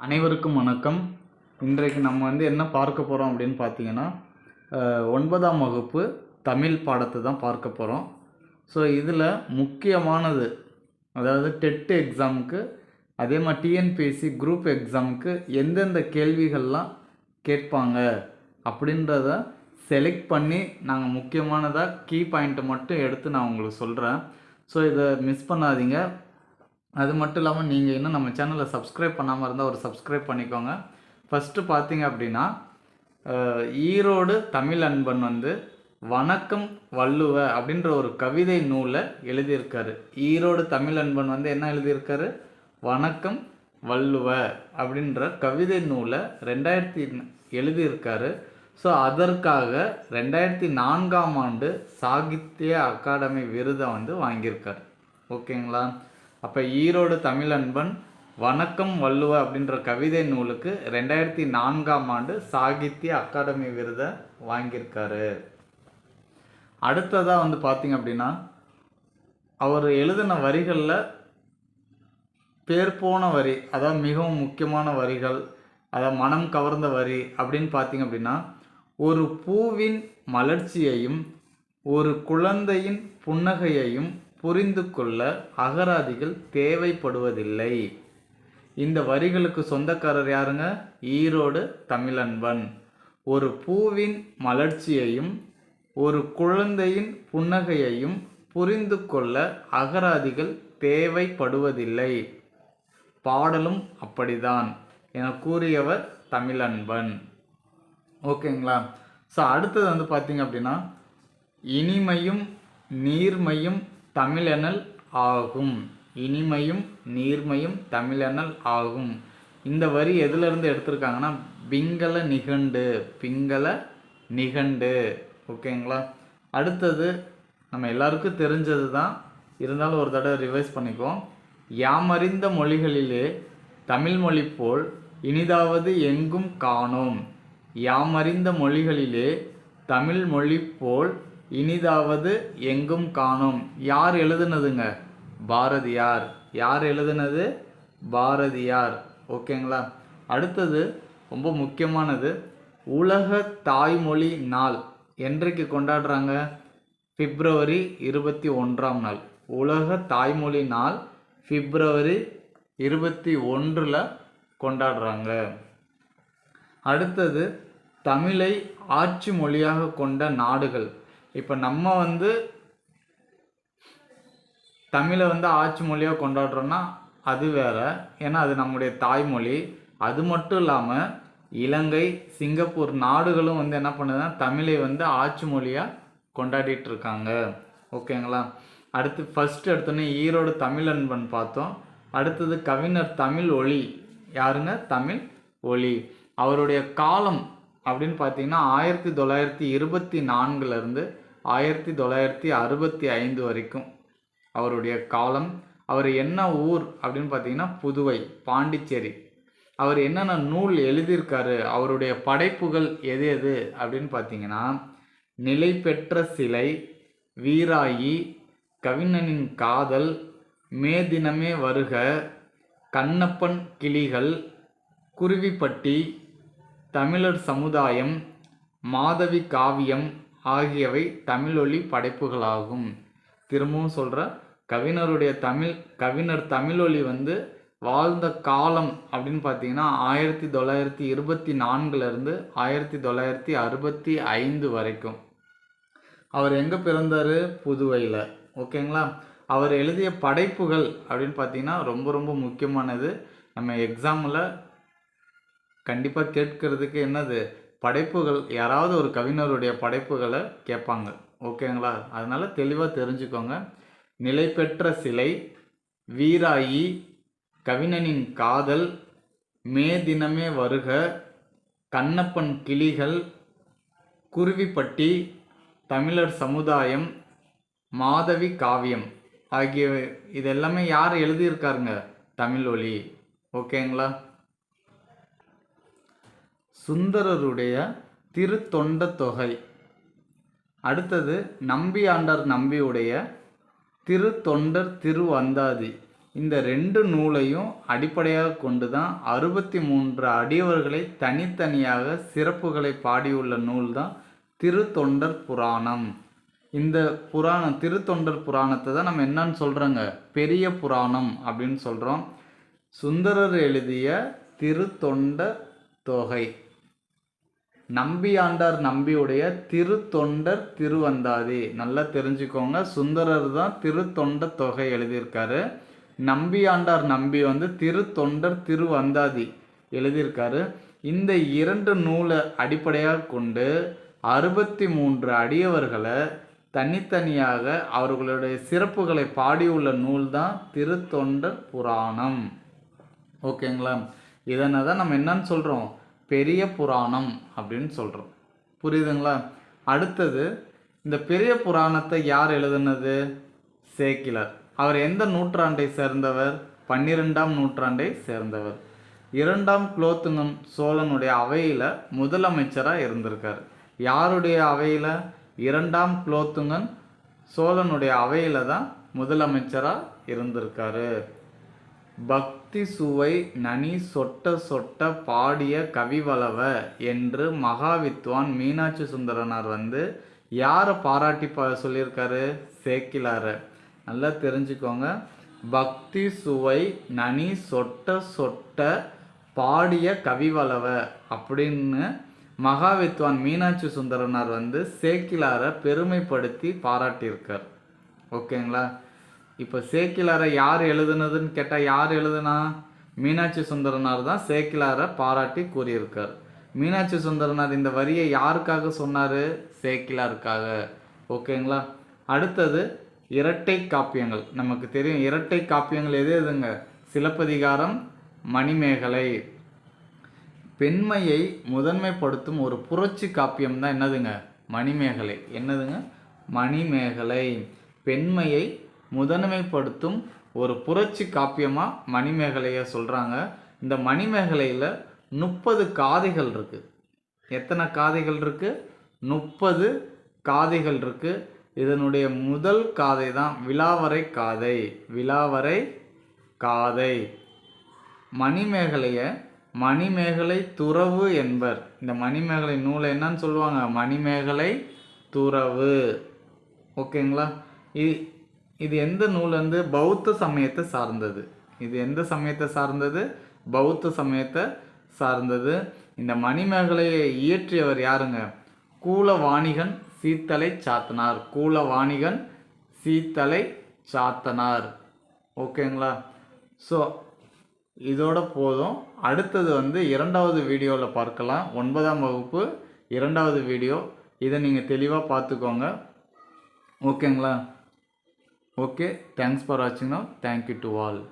அனைவருக்கும் வணக்கம். இன்றைக்கு நம்ம வந்து என்ன பார்க்க போகிறோம் அப்படின்னு பார்த்தீங்கன்னா ஒன்பதாம் வகுப்பு தமிழ் பாடத்தை தான் பார்க்க போகிறோம் ஸோ இதில் முக்கியமானது அதாவது டெட்டு எக்ஸாமுக்கு அதே மாதிரி டிஎன்பிஎஸ்சி குரூப் எக்ஸாமுக்கு எந்தெந்த கேள்விகள்லாம் கேட்பாங்க அப்படின்றத செலக்ட் பண்ணி நாங்கள் முக்கியமானதாக கீ பாயிண்ட்டை மட்டும் எடுத்து நான் உங்களுக்கு சொல்கிறேன் ஸோ இதை மிஸ் பண்ணாதீங்க. அது மட்டும் இல்லாமல் நீங்கள் இன்னும் நம்ம சேனலை சப்ஸ்கிரைப் பண்ணாமல் இருந்தால் ஒரு சப்ஸ்கிரைப் பண்ணிக்கோங்க. ஃபஸ்ட்டு பார்த்தீங்க அப்படின்னா ஈரோடு தமிழ் அன்பன் வந்து வணக்கம் வள்ளுவ அப்படின்ற ஒரு கவிதை நூலை எழுதியிருக்காரு. ஈரோடு தமிழ் அன்பன் வந்து என்ன எழுதியிருக்காரு? வணக்கம் வள்ளுவ அப்படின்ற கவிதை நூலை ரெண்டாயிரத்தி எழுதியிருக்காரு. ஸோ அதற்காக ரெண்டாயிரத்தி நான்காம் ஆண்டு சாகித்ய அகாடமி விருதை வந்து வாங்கியிருக்காரு. ஓகேங்களா அப்போ ஈரோடு தமிழன்பன் வணக்கம் வள்ளுவ அப்படின்ற கவிதை நூலுக்கு ரெண்டாயிரத்தி நான்காம் ஆண்டு சாகித்ய அகாடமி விருதை வாங்கியிருக்காரு. அடுத்ததாக வந்து பார்த்திங்க அப்படின்னா அவர் எழுதின வரிகளில் பேர் போன வரி அதாவது மிகவும் முக்கியமான வரிகள் அதாவது மனம் கவர்ந்த வரி அப்படின்னு பார்த்தீங்க அப்படின்னா ஒரு பூவின் மலர்ச்சியையும் ஒரு குழந்தையின் புன்னகையையும் புரிந்து கொள்ள அகராதிகள் தேவைப்படுவதில்லை. இந்த வரிகளுக்கு சொந்தக்காரர் யாருங்க? ஈரோடு தமிழன்பன். ஒரு பூவின் மலர்ச்சியையும் ஒரு குழந்தையின் புன்னகையையும் புரிந்து கொள்ள அகராதிகள் தேவைப்படுவதில்லை. பாடலும் அப்படிதான் என கூறியவர் தமிழன்பன். ஓகேங்களா? ஸோ அடுத்தது வந்து பார்த்தீங்க அப்படின்னா இனிமையும் நீர்மையும் தமிழெனல் ஆகும். இனிமையும் நீர்மையும் தமிழெனல் ஆகும். இந்த வரி எதுலேருந்து எடுத்திருக்காங்கன்னா பிங்கள நிகண்டு பிங்கள நிகண்டு. ஓகேங்களா? அடுத்தது நம்ம எல்லாருக்கும் தெரிஞ்சது தான் இருந்தாலும் ஒரு தடவை ரிவைஸ் பண்ணிக்குவோம். யாமறிந்த மொழிகளிலே தமிழ் மொழி போல் இனிதாவது எங்கும் காணோம். யாமறிந்த மொழிகளிலே தமிழ் மொழி போல் இனிதாவது எங்கும் காணோம். யார் எழுதுனதுங்க? பாரதியார். யார் எழுதுனது? பாரதியார். ஓகேங்களா? அடுத்தது ரொம்ப முக்கியமானது உலக தாய்மொழி நாள் என்றைக்கு கொண்டாடுறாங்க? பிப்ரவரி இருபத்தி ஒன்றாம் நாள். உலக தாய்மொழி நாள் பிப்ரவரி இருபத்தி ஒன்றில் கொண்டாடுறாங்க. அடுத்தது தமிழை ஆட்சி மொழியாக கொண்ட நாடுகள். இப்போ நம்ம வந்து தமிழை வந்து ஆட்சி மொழியாக கொண்டாடுறோன்னா அது வேற. ஏன்னா அது நம்முடைய தாய்மொழி. அது மட்டும் இல்லாமல் இலங்கை சிங்கப்பூர் நாடுகளும் வந்து என்ன பண்ணுதுன்னா தமிழை வந்து ஆட்சி மொழியாக கொண்டாடிட்டு இருக்காங்க. ஓகேங்களா? அடுத்து ஃபஸ்ட்டு எடுத்தோன்னே ஈரோடு தமிழன்பன் பார்த்தோம். அடுத்தது கவிஞர் தமிழ் ஒளி. யாருங்க? தமிழ் ஒளி. அவருடைய காலம் அப்படின்னு பார்த்தீங்கன்னா ஆயிரத்தி தொள்ளாயிரத்தி இருபத்தி நான்குலேருந்து ஆயிரத்தி தொள்ளாயிரத்தி அறுபத்தி ஐந்து வரைக்கும் அவருடைய காலம். அவர் என்ன ஊர் அப்படின்னு பார்த்தீங்கன்னா புதுவை பாண்டிச்சேரி. அவர் என்னென்ன நூல் எழுதியிருக்காரு அவருடைய படைப்புகள் எது எது அப்படின்னு பார்த்தீங்கன்னா நிலை பெற்ற சிலை வீராயி கவிஞனின் காதல் மே தினமே வருக கண்ணப்பன் கிளிகள் குருவிப்பட்டி தமிழர் சமுதாயம் மாதவி காவியம் ஆகியவை தமிழொலி படைப்புகளாகும். திரும்பவும் சொல்கிற கவிஞருடைய தமிழ் கவிஞர் தமிழொலி வந்து வாழ்ந்த காலம் அப்படின்னு பார்த்தீங்கன்னா ஆயிரத்தி தொள்ளாயிரத்தி இருபத்தி நான்குலேருந்து ஆயிரத்தி தொள்ளாயிரத்தி அறுபத்தி ஐந்து வரைக்கும். அவர் எங்கே பிறந்தார்? புதுவையில். ஓகேங்களா? அவர் எழுதிய படைப்புகள் அப்படின்னு பார்த்தீங்கன்னா ரொம்ப ரொம்ப முக்கியமானது. நம்ம எக்ஸாமில் கண்டிப்பாக கேட்கறதுக்கு என்னது? படைப்புகள் யாராவது ஒரு கவிஞருடைய படைப்புகளை கேட்பாங்க. ஓகேங்களா? அதனால் தெளிவாக தெரிஞ்சுக்கோங்க. நிலை பெற்ற சிலை வீராயி கவிஞனின் காதல் மே தினமே வருக கண்ணப்பன் கிளிகள் குருவிப்பட்டி தமிழர் சமுதாயம் மாதவி காவியம் ஆகிய இதெல்லாமே யார் எழுதியிருக்காருங்க? தமிழ் ஒலி ஓகேங்களா? சுந்தரருடைய திருத்தொண்ட தொகை அடுத்தது நம்பியாண்டார் நம்பியுடைய திருத்தொண்டர் திருவந்தாதி. இந்த ரெண்டு நூலையும் அடிப்படையாக கொண்டு தான் அறுபத்தி மூன்று அடியவர்களை தனித்தனியாக சிறப்புகளை பாடியுள்ள நூல் தான் திருத்தொண்டர் புராணம். இந்த புராணம் திருத்தொண்டர் புராணத்தை தான் நம்ம என்னன்னு சொல்கிறோங்க பெரிய புராணம் அப்படின்னு சொல்கிறோம் சுந்தரர் எழுதிய திருத்தொண்ட தொகை. நம்பியாண்டார் நம்பியுடைய திருத்தொண்டர் திருவந்தாதி. நல்லா தெரிஞ்சுக்கோங்க. சுந்தரர் தான் திருத்தொண்ட தொகை எழுதியிருக்காரு. நம்பியாண்டார் நம்பி வந்து திருத்தொண்டர் திருவந்தாதி எழுதியிருக்காரு. இந்த இரண்டு நூலை அடிப்படையாக கொண்டு அறுபத்தி மூன்று அடியவர்களை தனித்தனியாக அவர்களுடைய சிறப்புகளை பாடியுள்ள நூல் தான் திருத்தொண்டர் புராணம். ஓகேங்களா? இதனை தான் நம்ம என்னன்னு சொல்கிறோம் பெரிய புராணம் அப்படின்னு சொல்கிறோம் புரியுதுங்களா? அடுத்தது இந்த பெரிய புராணத்தை யார் எழுதுனது? சேக்கிலர். அவர் எந்த நூற்றாண்டை சேர்ந்தவர்? பன்னிரெண்டாம் நூற்றாண்டை சேர்ந்தவர். இரண்டாம் குலோத்துங்கம் சோழனுடைய அவையில் முதலமைச்சராக இருந்திருக்கார். யாருடைய அவையில்? இரண்டாம் குலோத்துங்கன் சோழனுடைய அவையில் தான் முதலமைச்சராக இருந்திருக்காரு. பக்தி சுவை நனி சொட்ட சொட்ட பாடிய கவிவளவ என்று மகாவித்வான் மீனாட்சி சுந்தரனார் வந்து யாரை பாராட்டி பா சொல்லியிருக்காரு? சேக்கிலார. நல்லா தெரிஞ்சுக்கோங்க. பக்தி சுவை நனி சொட்ட சொட்ட பாடிய கவிவளவ அப்படின்னு மகாவித்வான் மீனாட்சி சுந்தரனார் வந்து சேக்கிலாரை பெருமைப்படுத்தி பாராட்டியிருக்கார். ஓகேங்களா? இப்போ சேக்கிலாரை யார் எழுதுனதுன்னு கேட்டால் யார் எழுதுனா? மீனாட்சி சுந்தரனார் தான் சேக்கிலாரை பாராட்டி கூறியிருக்கார். மீனாட்சி சுந்தரனார் இந்த வரியை யாருக்காக சொன்னார்? சேக்கிலாருக்காக. ஓகேங்களா? அடுத்தது இரட்டை காப்பியங்கள். நமக்கு தெரியும் இரட்டை காப்பியங்கள் எது எதுங்க? சிலப்பதிகாரம் மணிமேகலை. பெண்மையை முதன்மைப்படுத்தும் ஒரு புரட்சி காப்பியம் தான் என்னதுங்க? மணிமேகலை. என்னதுங்க? மணிமேகலை. பெண்மையை முதன்மைப்படுத்தும் ஒரு புரட்சி காப்பியமாக மணிமேகலையை சொல்கிறாங்க இந்த மணிமேகலையில் முப்பது காதைகள் இருக்குது எத்தனை காதைகள் இருக்குது முப்பது காதைகள் இருக்குது இதனுடைய முதல் காதை தான் விலாவரை காதை. விலாவரை காதை. மணிமேகலையை மணிமேகலை துறவு என்பர். இந்த மணிமேகலை நூலை என்னன்னு சொல்லுவாங்க? மணிமேகலை துறவு. ஓகேங்களா? இது இது எந்த நூல் வந்து பௌத்த சமயத்தை சார்ந்தது? இது எந்த சமயத்தை சார்ந்தது? பௌத்த சமயத்தை சார்ந்தது. இந்த மணிமேகலையை இயற்றியவர் யாருங்க? கூலவாணிகன் சீத்தலை சாத்தனார். கூலவாணிகன் சீத்தலை சாத்தனார். ஓகேங்களா? ஸோ இதோட போதும். அடுத்தது வந்து இரண்டாவது வீடியோவில் பார்க்கலாம். ஒன்பதாம் வகுப்பு இரண்டாவது வீடியோ. இதை நீங்கள் தெளிவாக பார்த்துக்கோங்க. ஓகேங்களா? Okay, thanks for watching now. Thank you to all.